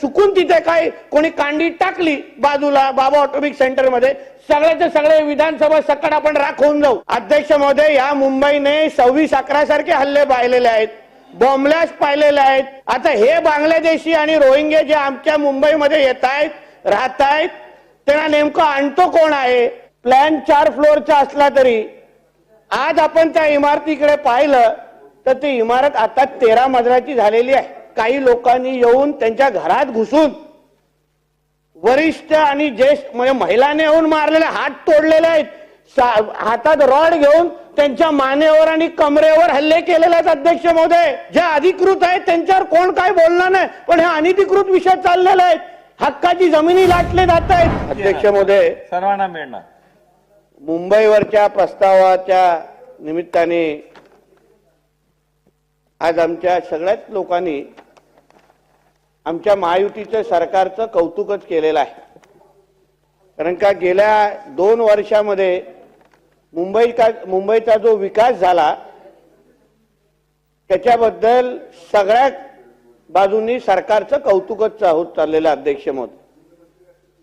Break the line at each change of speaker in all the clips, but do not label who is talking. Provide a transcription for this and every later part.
चुकून तिथे काय कोणी कांडी टाकली बाजूला बाबा ऑटोमिक सेंटरमध्ये सगळ्याचे सगळे विधानसभा सकट आपण राख होऊन जाऊ. अध्यक्ष महोदय या मुंबईने सव्वीस अकरा सारखे हल्ले पाहिलेले आहेत. बॉम्बलॅश पाहिलेले आहेत. आता हे बांगलादेशी आणि रोहिंगे जे आमच्या मुंबईमध्ये येत आहेत राहत आहेत त्यांना नेमकं आणतो कोण आहे? प्लॅन चार फ्लोअरचा असला तरी. आज आपण त्या इमारतीकडे पाहिलं तर ती इमारत आता तेरा मजल्याची झालेली आहे. काही लोकांनी येऊन त्यांच्या घरात घुसून वरिष्ठ आणि ज्येष्ठ म्हणजे महिलाने येऊन मारलेले हात तोडलेले आहेत. हातात रॉड घेऊन त्यांच्या मानेवर आणि कमरेवर हल्ले केलेले आहेत अध्यक्ष महोदय. जे अधिकृत आहेत त्यांच्यावर कोण काय बोलणार नाही पण हे अनधिकृत विषय चाललेले आहेत. हक्काची जमिनी लाटले जात आहेत. अध्यक्ष महोदय.
सर्वांना मिळणार.
मुंबईवरच्या प्रस्तावाच्या निमित्ताने आज आमच्या सगळ्याच लोकांनी आमच्या महायुतीचं सरकारचं कौतुकच केलेलं आहे. कारण का गेल्या दोन वर्षामध्ये मुंबई का मुंबईचा जो विकास झाला त्याच्याबद्दल सगळ्या बाजूंनी सरकारचं कौतुकच होत चाललेलं अध्यक्ष महोदय.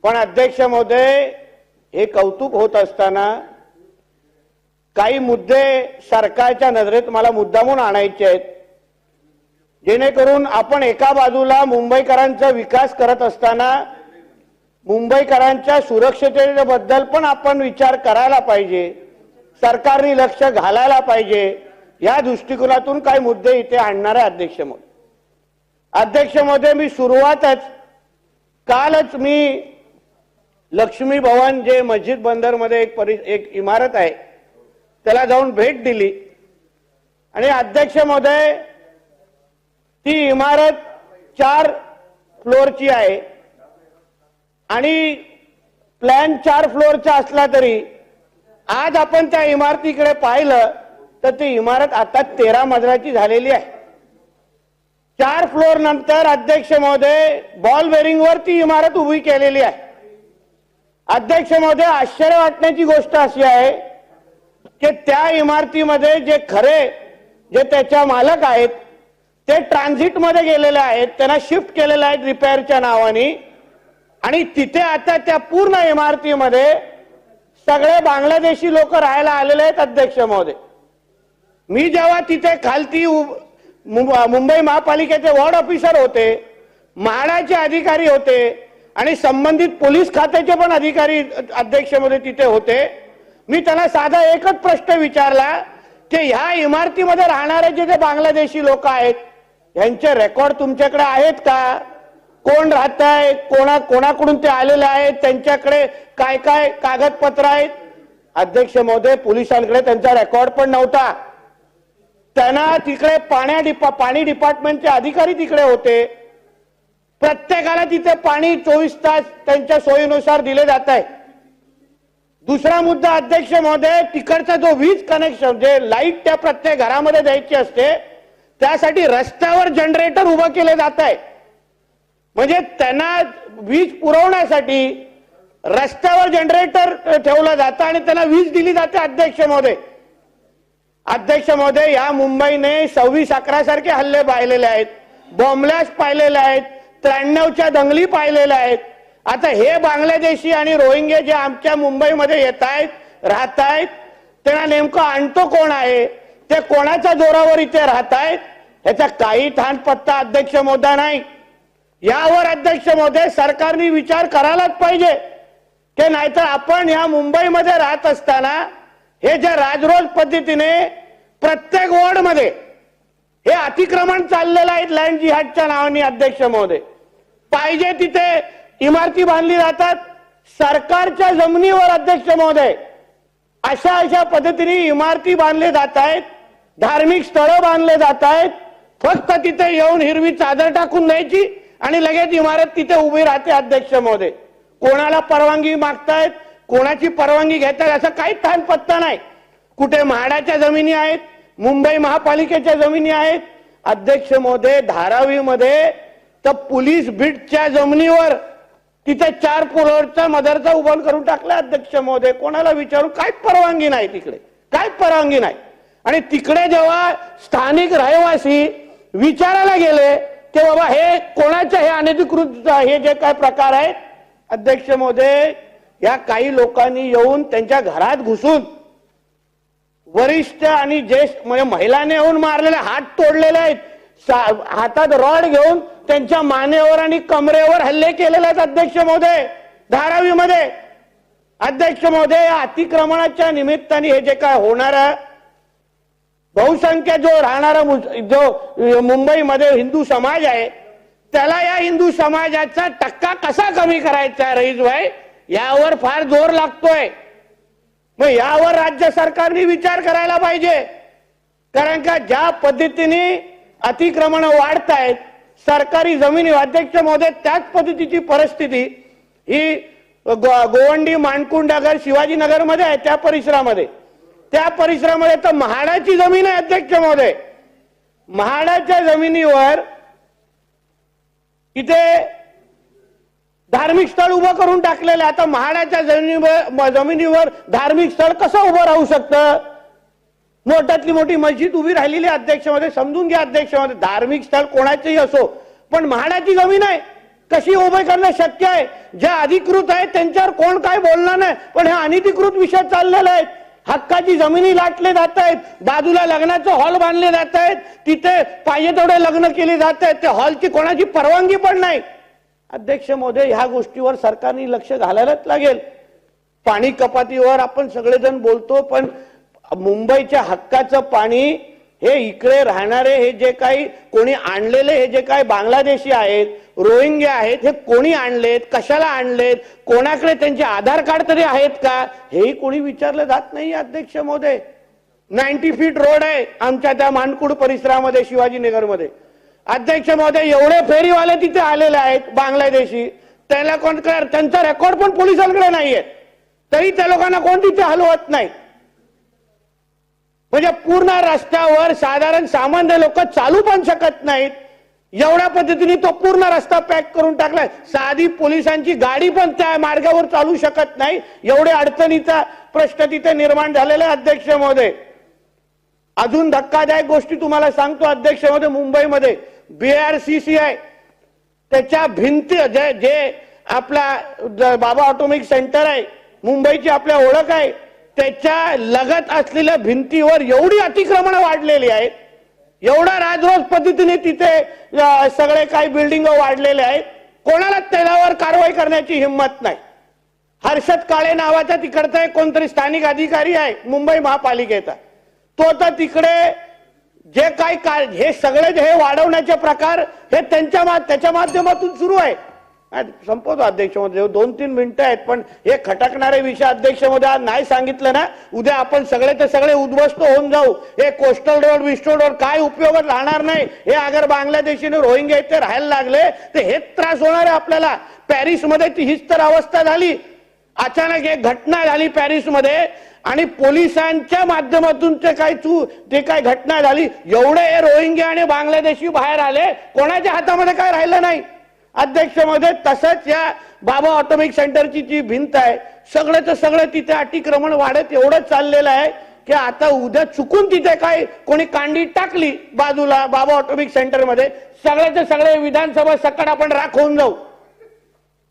पण अध्यक्ष महोदय हे कौतुक होत असताना काही मुद्दे सरकारच्या नजरेत मला मुद्दामून आणायचे आहेत. जेणेकरून आपण एका बाजूला मुंबईकरांचा विकास करत असताना मुंबईकरांच्या सुरक्षिततेबद्दल पण आपण विचार करायला पाहिजे सरकारने लक्ष घालायला पाहिजे या दृष्टिकोनातून काही मुद्दे इथे आणणार आहे अध्यक्ष मग अध्यक्षमध्ये मी सुरुवातच कालच मी लक्ष्मी भवन जे मस्जिद बंदरमध्ये एक परि एक इमारत आहे त्याला जाऊन भेट दिली. आणि अध्यक्ष महोदय ती इमारत चार फ्लोअरची आहे. आणि प्लॅन चार फ्लोअरचा असला तरी आज आपण त्या इमारतीकडे पाहिलं तर ती इमारत आता तेरा मजल्याची झालेली आहे. चार फ्लोअर नंतर अध्यक्ष महोदय बॉल बेरिंगवर ती इमारत उभी केलेली आहे. अध्यक्ष महोदय आश्चर्य वाटण्याची गोष्ट अशी आहे की त्या इमारतीमध्ये जे खरे जे त्याच्या मालक आहेत ते ट्रान्झिटमध्ये गेलेले आहेत त्यांना शिफ्ट केलेले आहेत रिपेअरच्या नावाने. आणि तिथे आता त्या पूर्ण इमारतीमध्ये सगळे बांगलादेशी लोक राहायला आलेले आहेत अध्यक्ष महोदय. मी जेव्हा तिथे खालती मुंबई महापालिकेचे वॉर्ड ऑफिसर होते म्हाडाचे अधिकारी होते आणि संबंधित पोलीस खात्याचे पण अधिकारी अध्यक्षमध्ये तिथे होते मी त्यांना साधा एकच प्रश्न विचारला की ह्या इमारतीमध्ये राहणारे जे जे बांगलादेशी लोक आहेत यांचे रेकॉर्ड तुमच्याकडे आहेत का? कोण राहत आहे कोणा कोणाकडून ते आलेले आहेत? त्यांच्याकडे काय काय कागदपत्र आहेत? अध्यक्ष महोदय पोलिसांकडे त्यांचा रेकॉर्ड पण नव्हता. त्यांना तिकडे पाण्या डिपा पाणी डिपार्टमेंटचे अधिकारी तिकडे होते. प्रत्येकाला तिथे पाणी चोवीस तास त्यांच्या सोयीनुसार दिले जात आहे. दुसरा मुद्दा अध्यक्ष महोदय तिकडचा जो वीज कनेक्शन जे लाइट त्या प्रत्येक घरामध्ये द्यायची असते त्यासाठी रस्त्यावर जनरेटर उभं केले जात आहे. म्हणजे त्यांना वीज पुरवण्यासाठी रस्त्यावर जनरेटर ठेवलं जातं आणि त्यांना वीज दिली जाते अध्यक्ष महोदय. अध्यक्ष महोदय या मुंबईने सव्वीस अकरा सारखे हल्ले पाहिलेले आहेत. बॉम्बलॅश पाहिलेले आहेत. त्र्याण्णवच्या दंगली पाहिलेल्या आहेत. आता हे बांगलादेशी आणि रोहिंगे जे आमच्या मुंबईमध्ये येत आहेत राहत आहेत त्यांना नेमकं आणतो कोण आहे? ते कोणाच्या जोरावर इथे राहत आहेत याचा काही ठाण पत्ता अध्यक्ष मोदा नाही. यावर अध्यक्ष मोदे सरकारने विचार करायलाच पाहिजे. की नाहीतर आपण या मुंबईमध्ये राहत असताना हे जे राजरोज पद्धतीने प्रत्येक वॉर्डमध्ये हे अतिक्रमण चाललेलं आहे लँड जिहाडच्या नावाने अध्यक्ष महोदय पाहिजे तिथे इमारती बांधली जातात. सरकारच्या जमिनीवर अध्यक्ष महोदय अशा अशा पद्धतीने इमारती बांधले जात आहेत. धार्मिक स्थळं बांधले जात आहेत. फक्त तिथे येऊन हिरवी चादर टाकून द्यायची आणि लगेच इमारत तिथे उभी राहते अध्यक्ष महोदय. कोणाला परवानगी मागतायत कोणाची परवानगी घेतात असं काही थान पत्ता नाही. कुठे म्हाडाच्या जमिनी आहेत मुंबई महापालिकेच्या जमिनी आहेत. अध्यक्ष महोदय धारावीमध्ये तर पोलीस बीटच्या जमिनीवर तिथे चार फ्लोअरचा मदरचा उभं करून टाकला अध्यक्ष महोदय. कोणाला विचारून काय परवानगी नाही तिकडे. काय परवानगी नाही. आणि तिकडे जेव्हा स्थानिक रहिवासी विचारायला गेले की बाबा हे कोणाच्या हे अनधिकृत हे जे काय प्रकार आहेत? अध्यक्ष महोदय या काही लोकांनी येऊन त्यांच्या घरात घुसून वरिष्ठ आणि ज्येष्ठ म्हणजे महिलाने येऊन मारलेले हात तोडलेले आहेत. हातात रॉड घेऊन त्यांच्या मानेवर आणि कमरेवर हल्ले केलेले आहेत अध्यक्ष महोदय धारावीमध्ये. अध्यक्ष महोदय या अतिक्रमणाच्या निमित्ताने हे जे काय होणार बहुसंख्य जो राहणारा जो मुंबईमध्ये हिंदू समाज आहे त्याला या हिंदू समाजाचा टक्का कसा कमी करायचा रईस भाई? यावर फार जोर लागतोय. मग यावर राज्य सरकारने विचार करायला पाहिजे. कारण का ज्या पद्धतीने अतिक्रमण वाढत आहेत सरकारी जमिनी अध्यक्ष महोदय त्याच पद्धतीची परिस्थिती ही गो- गोवंडी मानकुंडनगर शिवाजीनगरमध्ये आहे त्या परिसरामध्ये. त्या परिसरामध्ये तर म्हाडाची जमीन आहे अध्यक्ष महोदय. म्हाडाच्या जमिनीवर इथे धार्मिक स्थळ उभं करून टाकलेलं आहे. आता म्हाडाच्या जमिनीवर जमिनीवर धार्मिक स्थळ कसं उभं राहू शकतं? मोठ्यातली मोठी मस्जिद उभी राहिलेली आहे अध्यक्षमध्ये. समजून घ्या अध्यक्षमध्ये. धार्मिक स्थळ कोणाचंही असो पण म्हाडाची जमीन आहे. कशी उभे करणं शक्य आहे? ज्या अधिकृत आहेत त्यांच्यावर कोण काय बोलणार नाही. पण हे अनधिकृत विषय चाललेले आहेत हक्काची जमिनी लाटले जात आहेत. बाजूला लग्नाचं हॉल बांधले जात आहेत. तिथे पाहिजे तेवढे लग्न केले जात आहेत. त्या हॉलची कोणाची परवानगी पण नाही. अध्यक्ष मोदी ह्या गोष्टीवर सरकारने लक्ष घालायलाच लागेल. पाणी कपातीवर आपण सगळेजण बोलतो पण मुंबईच्या हक्काचं पाणी हे इकडे राहणारे हे जे काही कोणी आणलेले हे जे काही बांगलादेशी आहेत रोहिंग्या आहेत हे कोणी आणलेत कशाला आणलेत कोणाकडे त्यांचे आधार कार्ड तरी आहेत का? हेही कोणी विचारलं जात नाही अध्यक्ष महोदय. नाईन्टी फीट रोड आहे आमच्या त्या मानकुड परिसरामध्ये शिवाजीनगरमध्ये अध्यक्ष महोदय एवढे फेरीवाले तिथे आलेले आहेत बांगलादेशी. त्याला कोण त्यांचा रेकॉर्ड पण पोलिसांकडे नाहीये. तरी त्या लोकांना कोण तिथे हलवत नाही? म्हणजे पूर्ण रस्त्यावर साधारण सामान्य लोक चालू पण शकत नाहीत. एवढ्या पद्धतीने तो पूर्ण रस्ता पॅक करून टाकलाय. साधी पोलिसांची गाडी पण त्या मार्गावर चालू शकत नाही. एवढे अडचणीचा प्रश्न तिथे निर्माण झालेला आहे अध्यक्ष महोदय अजून धक्कादायक गोष्टी तुम्हाला सांगतो अध्यक्ष महोदय मुंबईमध्ये बीआरसीसी आहे त्याच्या भिंती जे जे आपला बाबा ऑटोमिक सेंटर आहे मुंबईची आपल्या ओळख आहे. त्याच्या लगत असलेल्या भिंतीवर एवढी अतिक्रमण वाढलेली आहेत एवढा राजरोज पद्धतीने तिथे सगळे काही बिल्डिंग वाढलेले आहेत. कोणाला त्याच्यावर कारवाई करण्याची हिंमत नाही. हर्षद काळे नावाचा तिकडचा एक कोणतरी स्थानिक अधिकारी आहे मुंबई महापालिकेचा. तो तर तिकडे जे काय हे सगळे जे हे वाढवण्याचे प्रकार हे त्यांच्या त्याच्या माध्यमातून सुरू आहे. संपवतो अध्यक्षमध्ये. दोन तीन मिनिटं आहेत पण हे खटकणारे विषय अध्यक्षमध्ये आज नाही सांगितलं ना? उद्या आपण सगळे ते सगळे उद्ध्वस्त होऊन जाऊ. हे कोस्टल रोड विस्टल रोड काय उपयोगात राहणार नाही? हे अगर बांगलादेशीने रोहिंग्या इथे राहायला लागले तर हेच त्रास होणार आहे आपल्याला. पॅरिसमध्ये ती हीच तर अवस्था झाली. अचानक एक घटना झाली पॅरिसमध्ये आणि पोलिसांच्या माध्यमातून ते काय चू ते काय घटना झाली? एवढे हे रोहिंग्या आणि बांगलादेशी बाहेर आले कोणाच्या हातामध्ये काय राहिलं नाही? अध्यक्षमध्ये तसंच या बाबा ऑटोमिक सेंटरची जी भिंत आहे सगळंच सगळं तिथे अतिक्रमण वाढत एवढं चाललेलं आहे की आता उद्या चुकून तिथे काय कोणी कांडी टाकली बाजूला बाबा ऑटोमिक सेंटरमध्ये सगळ्याचे सगळे विधानसभा सकट आपण राखवून जाऊ.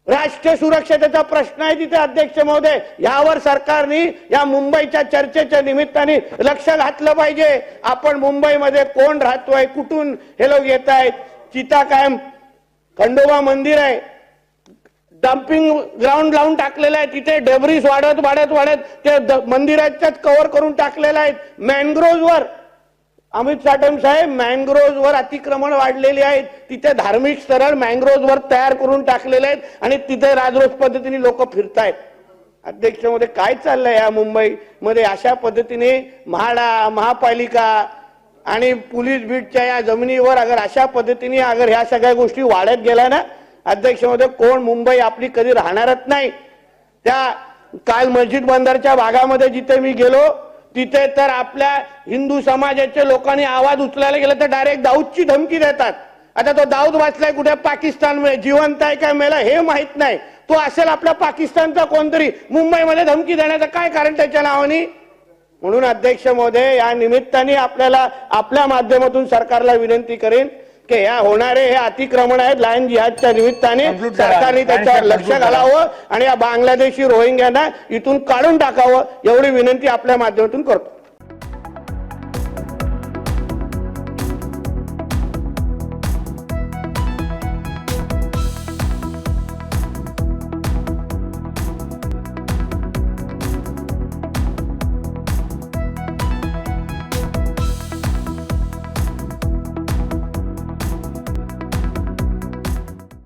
राष्ट्रीय सुरक्षतेचा प्रश्न आहे तिथे अध्यक्ष महोदय. यावर सरकारने या मुंबईच्या चर्चेच्या निमित्ताने लक्ष घातलं पाहिजे. आपण मुंबईमध्ये कोण राहतोय कुठून हे लोक येत आहेत चिता कायम खंडोबा मंदिर आहे. डम्पिंग ग्राउंड लावून टाकलेलं आहे. तिथे डेब्रिस वाढत वाढत वाढत ते द- मंदिराच्याच कव्हर करून टाकलेलं आहेत. मॅनग्रोव्हवर अमित साटम साहेब मॅनग्रोव्हवर अतिक्रमण वाढलेली आहेत. तिथे धार्मिक स्थळ मॅनग्रोव्हवर तयार करून टाकलेले आहेत. आणि तिथे राजरोज पद्धतीने लोक फिरतायत. अध्यक्षमध्ये काय चाललंय या मुंबईमध्ये अशा पद्धतीने म्हाडा महापालिका आणि पोलीस बीटच्या या जमिनीवर अगर अशा पद्धतीने अगर ह्या सगळ्या गोष्टी वाढत गेल्या ना अध्यक्षमध्ये कोण मुंबई आपली कधी राहणारच नाही. त्या काल मस्जिद बंदरच्या भागामध्ये जिथे मी गेलो तिथे तर आपल्या हिंदू समाजाच्या लोकांनी आवाज उचलायला गेला तर डायरेक्ट दाऊदची धमकी देतात. आता तो दाऊद वाचलाय कुठे? पाकिस्तान जिवंत आहे काय मेला हे माहीत नाही. तो असेल आपल्या पाकिस्तानचा कोणतरी. मुंबईमध्ये धमकी देण्याचं काय कारण त्याच्या नावाने? म्हणून अध्यक्ष महोदय या निमित्ताने आपल्याला आपल्या माध्यमातून सरकारला विनंती करेन की या होणारे हे अतिक्रमण आहेत लाईन जिहादच्या निमित्ताने. सरकारने त्याच्यावर लक्ष. घालावं आणि या बांगलादेशी रोहिंग्यांना इथून काढून टाकावं एवढी विनंती आपल्या माध्यमातून करतो